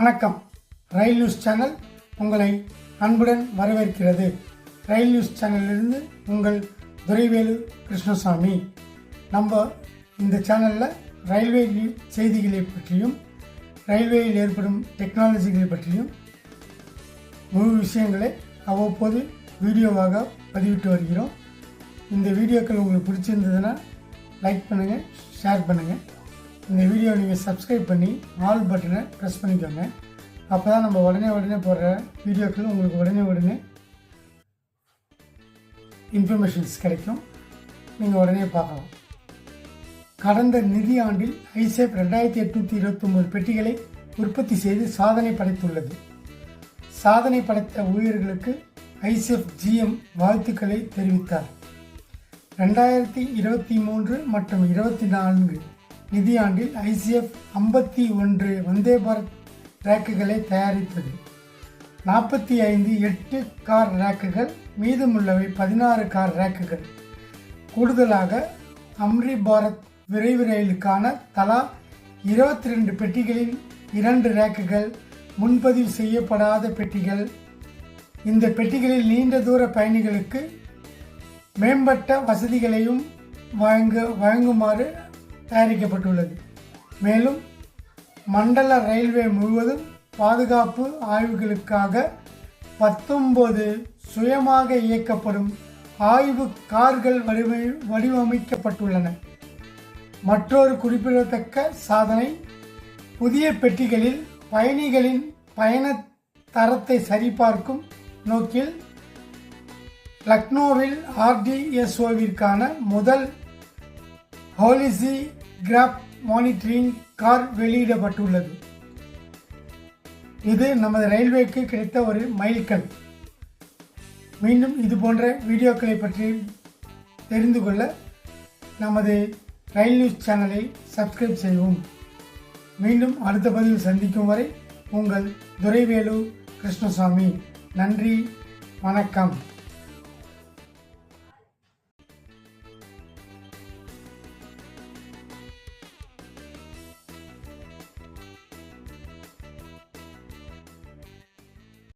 வணக்கம். ரயில் news channel உங்களை அன்புடன் வரவேற்கிறது. ரயில் நியூஸ் சேனலிலிருந்து உங்கள் துரைவேலு கிருஷ்ணசாமி. நம்ம இந்த சேனலில் ரயில்வே செய்திகளை பற்றியும் ரயில்வேயில் ஏற்படும் டெக்னாலஜிகளை பற்றியும் முழு விஷயங்களை அவ்வப்போது வீடியோவாக பதிவிட்டு வருகிறோம். இந்த வீடியோக்கள் உங்களுக்கு பிடிச்சிருந்ததுன்னா லைக் பண்ணுங்கள் ஷேர் பண்ணுங்கள் இந்த வீடியோ நீங்கள் சப்ஸ்கிரைப் பண்ணி ஆல் பட்டனை ப்ரெஸ் பண்ணிக்கோங்க. அப்போ தான் நம்ம உடனே உடனே போடுற வீடியோக்கள் உங்களுக்கு உடனே உடனே இன்ஃபர்மேஷன்ஸ் கிடைக்கும். நீங்கள் உடனே பார்க்கலாம். கடந்த நிதி ஆண்டில் ஐசெப் ரெண்டாயிரத்தி எட்நூற்றி இருபத்தொம்போது பெட்டிகளை உற்பத்தி செய்து சாதனை படைத்துள்ளது. சாதனை படைத்த ஊழியர்களுக்கு ஐசெஃப் ஜிஎம் வாழ்த்துக்களை தெரிவித்தார். ரெண்டாயிரத்தி இருபத்தி மூன்று மற்றும் இருபத்தி நான்கு நிதியாண்டில் ஐசிஎஃப் ஐம்பத்தி ஒன்று வந்தே பாரத் ரேக்குகளை தயாரித்தது. நாற்பத்தி ஐந்து எட்டு கார் ரேக்குகள் மீதமுள்ளவை பதினாறு கார் ரேக்குகள். கூடுதலாக அம்ரி பாரத் விரைவு ரயிலுக்கான தலா இருபத்தி ரெண்டு பெட்டிகளில் இரண்டு ரேக்குகள் முன்பதிவு செய்யப்படாத பெட்டிகள். இந்த பெட்டிகளில் நீண்ட தூர பயணிகளுக்கு மேம்பட்ட வசதிகளையும் வழங்க வழங்குமாறு தயாரிக்கப்பட்டுள்ளது. மேலும் மண்டல ரயில்வே முழுவதும் பாதுகாப்பு ஆய்வுகளுக்காக பத்தொன்பது சுயமாக இயக்கப்படும் ஆய்வு கார்கள் வடிவமை வடிவமைக்கப்பட்டுள்ளன. மற்றொரு குறிப்பிடத்தக்க சாதனை புதிய பெட்டிகளில் பயணிகளின் பயண தரத்தை சரிபார்க்கும் நோக்கில் லக்னோவில் ஆர்டிஎஸ்ஓவிற்கான முதல் ஹோலிசி கிராப் மானிட்டரிங் கார் வெளியிடப்பட்டுள்ளது. இது நமது ரயில்வேக்கு கிடைத்த ஒரு மைல்கல். மீண்டும் இது போன்ற வீடியோக்களை பற்றி தெரிந்து கொள்ள நமது ரயில் நியூஸ் சேனலை சப்ஸ்கிரைப் செய்யவும். மீண்டும் அடுத்த பதிவில் சந்திக்கும் வரை உங்கள் துரைவேலு கிருஷ்ணசாமி. நன்றி வணக்கம்.